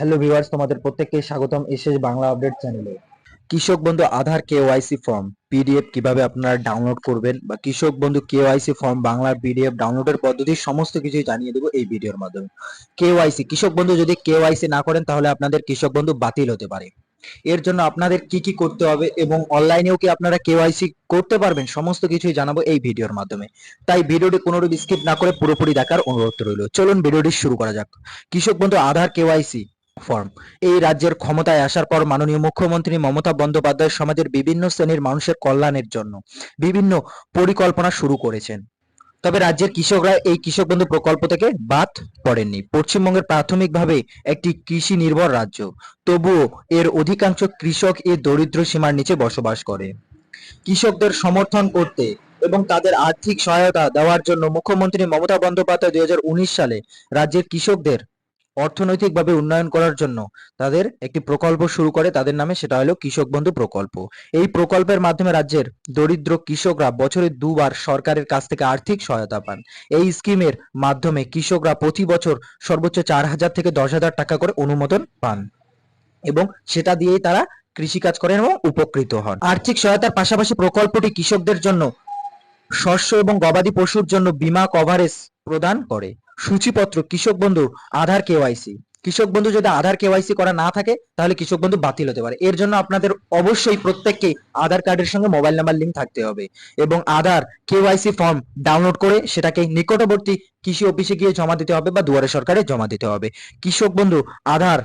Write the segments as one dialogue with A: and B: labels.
A: Hello viewers তোমাদের প্রত্যেককে স্বাগতম এসএস বাংলা আপডেট চ্যানেলে কৃষক বন্ধু আধার কেওয়াইসি ফর্ম পিডিএফ কীভাবে আপনারা ডাউনলোড করবেন বা কৃষক বন্ধু কেওয়াইসি ফর্ম বাংলা পিডিএফ ডাউনলোডের পদ্ধতি সমস্ত কিছুই জানিয়ে দেবো এই ভিডিওর মাধ্যমে। কেওয়াইসি কৃষক বন্ধু যদি কেওয়াইসি না করেন তাহলে আপনাদের কৃষক বন্ধু বাতিল হতে পারে। এর জন্য আপনাদের কি কি করতে হবে এবং অনলাইনেও কি আপনারা কেওয়াইসি করতে পারবেন সমস্ত কিছুই জানাব এই ভিডিওর মাধ্যমে। তাই ভিডিওটি কোনোরূপ স্কিপ না করে পুরোপুরি দেখার অনুরোধ রইল। চলুন ভিডিওটি শুরু করা যাক। কৃষক বন্ধু আধার কেওয়াইসি ফর্ম এই রাজ্যের ক্ষমতায় আসার পর মাননীয় মুখ্যমন্ত্রী মমতা বন্দ্যোপাধ্যায় সমাজের বিভিন্ন শ্রেণির মানুষের কল্যাণের জন্য বিভিন্ন পরিকল্পনা শুরু করেছেন। তবে রাজ্যের কৃষকরা এই কৃষক বন্ধু প্রকল্প থেকে বাদ পড়েননি। পশ্চিমবঙ্গের প্রাথমিকভাবে একটি কৃষি নির্ভর রাজ্য। তবুও এর অধিকাংশ কৃষক এই দরিদ্র সীমার নিচে বসবাস করে। কৃষকদের সমর্থন করতে এবং তাদের আর্থিক সহায়তা দেওয়ার জন্য মুখ্যমন্ত্রী মমতা বন্দ্যোপাধ্যায় দুই হাজার উনিশ সালে রাজ্যের কৃষকদের অর্থনৈতিকভাবে উন্নয়ন করার জন্য তাদের একটি প্রকল্প শুরু করে, তাদের নামে সেটা হলো কৃষক বন্ধু প্রকল্প। এই প্রকল্পের মাধ্যমে রাজ্যের দরিদ্র কৃষকরা বছরে দুবার সরকারের কাছ থেকে আর্থিক সহায়তা পান। এই স্কিমের মাধ্যমে কৃষকরা প্রতি বছর সর্বোচ্চ চার হাজার থেকে দশ হাজার টাকা করে অনুমোদন পান এবং সেটা দিয়েই তারা কৃষিকাজ করেন এবং উপকৃত হন। আর্থিক সহায়তার পাশাপাশি প্রকল্পটি কৃষকদের জন্য শস্য এবং গবাদি পশুর জন্য বীমা কভারেজ প্রদান করে। সূচিপত্র, কৃষক বন্ধু আধার কেওয়াইসি কৃষক বন্ধু যদি আধার কেওয়াইসি করা না থাকে, তাহলে কৃষক বন্ধু বাতিল হতে পারে। এর জন্য আপনাদের অবশ্যই প্রত্যেককে আধার কার্ডের সঙ্গে মোবাইল নাম্বার লিঙ্ক থাকতে হবে এবং আধার কেওয়াইসি ফর্ম ডাউনলোড করে সেটাকে নিকটবর্তী কৃষি অফিসে গিয়ে জমা দিতে হবে বা দুয়ারে সরকারে জমা দিতে হবে। কৃষক বন্ধু, আধার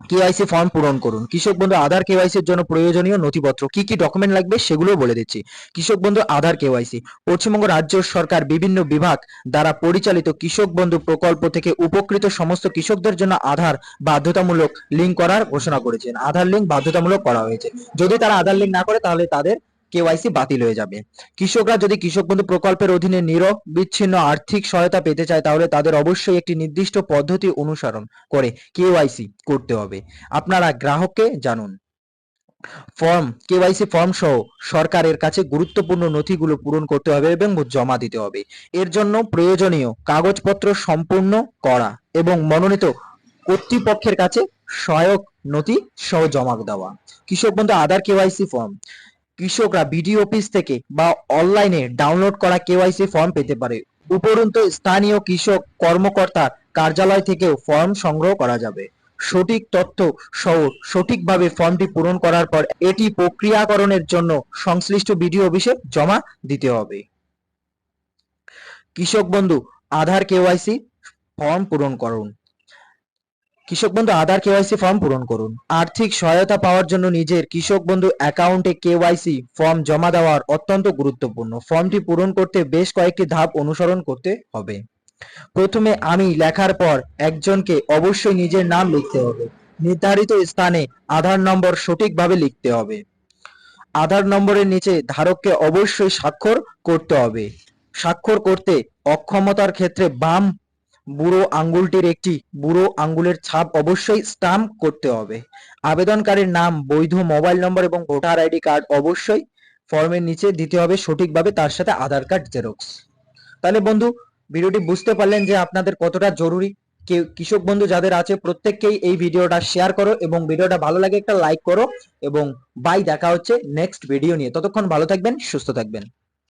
A: কেওয়াইসি ফর্ম পূরণ করুন। কৃষক বন্ধু, আধার কেওয়াইসির জন্য প্রয়োজনীয় নথিপত্র, কি কি ডকুমেন্ট লাগবে সেগুলো বলে দিচ্ছি। কৃষক বন্ধু, আধার কেওয়াইসি পশ্চিমবঙ্গ রাজ্য সরকার বিভিন্ন বিভাগ দ্বারা পরিচালিত কৃষক বন্ধু প্রকল্প থেকে উপকৃত সমস্ত কৃষকদের জন্য আধার বাধ্যতামূলক লিঙ্ক করার ঘোষণা করেছেন। আধার লিঙ্ক বাধ্যতামূলক করা হয়েছে। যদি তারা আধার লিঙ্ক না করে, তাহলে তাদের কেওয়াইসি বাতিল হয়ে যাবে। কৃষকরা যদি কৃষক বন্ধু প্রকল্পের অধীনে নীরব, বিচ্ছিন্ন আর্থিক সহায়তা পেতে চায়, তাহলে তাদের অবশ্যই একটি নির্দিষ্ট পদ্ধতি অনুসরণ করে কেওয়াইসি করতে হবে। আপনারা গ্রাহককে জানুন। ফর্ম কেওয়াইসি ফর্ম সহ সরকারের কাছে গুরুত্বপূর্ণ নথিগুলো পূরণ করতে হবে এবং জমা দিতে হবে। এর জন্য প্রয়োজনীয় কাগজপত্র সম্পূর্ণ করা এবং মনোনীত কর্তৃপক্ষের কাছে সহায়ক নথি সহ জমা দেওয়া। কৃষক বন্ধু আধার কেওয়াইসি ফর্ম কৃষকরা বিডিও অফিস থেকে বা অনলাইনে ডাউনলোড করা কেওয়াইসি ফর্ম পেতে পারে। উপরন্তু, স্থানীয় কৃষক কর্মকর্তার কার্যালয় থেকেও ফর্ম সংগ্রহ করা যাবে। সঠিক তথ্য সহ সঠিকভাবে ফর্মটি পূরণ করার পর এটি প্রক্রিয়াকরণের জন্য সংশ্লিষ্ট বিডিও অফিসে জমা দিতে হবে। কৃষক বন্ধু, আধার কেওয়াইসি ফর্ম পূরণ করুন। কৃষক বন্ধু আধার কেওয়াইসি ফর্ম পূরণ করুন। আর্থিক সহায়তা পাওয়ার জন্য নিজের কৃষক বন্ধু অ্যাকাউন্টে কেওয়াইসি ফর্ম জমা দেওয়ার অত্যন্ত গুরুত্বপূর্ণ। ফর্মটি পূরণ করতে বেশ কয়েকটি ধাপ অনুসরণ করতে হবে। প্রথমে আমি লেখার পর একজনকে অবশ্যই নিজের নাম লিখতে হবে। নির্ধারিত স্থানে আধার নম্বর সঠিকভাবে লিখতে হবে। আধার নম্বরের নিচে ধারককে অবশ্যই স্বাক্ষর করতে হবে। স্বাক্ষর করতে অক্ষমতার ক্ষেত্রে বাম বুড়ো আঙ্গুলটির একটি বুড়ো আঙ্গুলের ছাপ অবশ্যই স্টাম্প করতে হবে। আবেদনকারীর নাম, বৈধ মোবাইল নম্বর এবং ভোটার আইডি কার্ড অবশ্যই ফর্মের নিচে দিতে হবে সঠিকভাবে, তার সাথে আধার কার্ড জেরক্স। তাহলে বন্ধু, ভিডিওটি বুঝতে পারলেন যে আপনাদের কতটা জরুরি। কেউ, কৃষক বন্ধু যাদের আছে, প্রত্যেককেই এই ভিডিওটা শেয়ার করো এবং ভিডিওটা ভালো লাগে একটা লাইক করো এবং বাই দেখা হচ্ছে নেক্সট ভিডিও নিয়ে। ততক্ষণ ভালো থাকবেন, সুস্থ থাকবেন।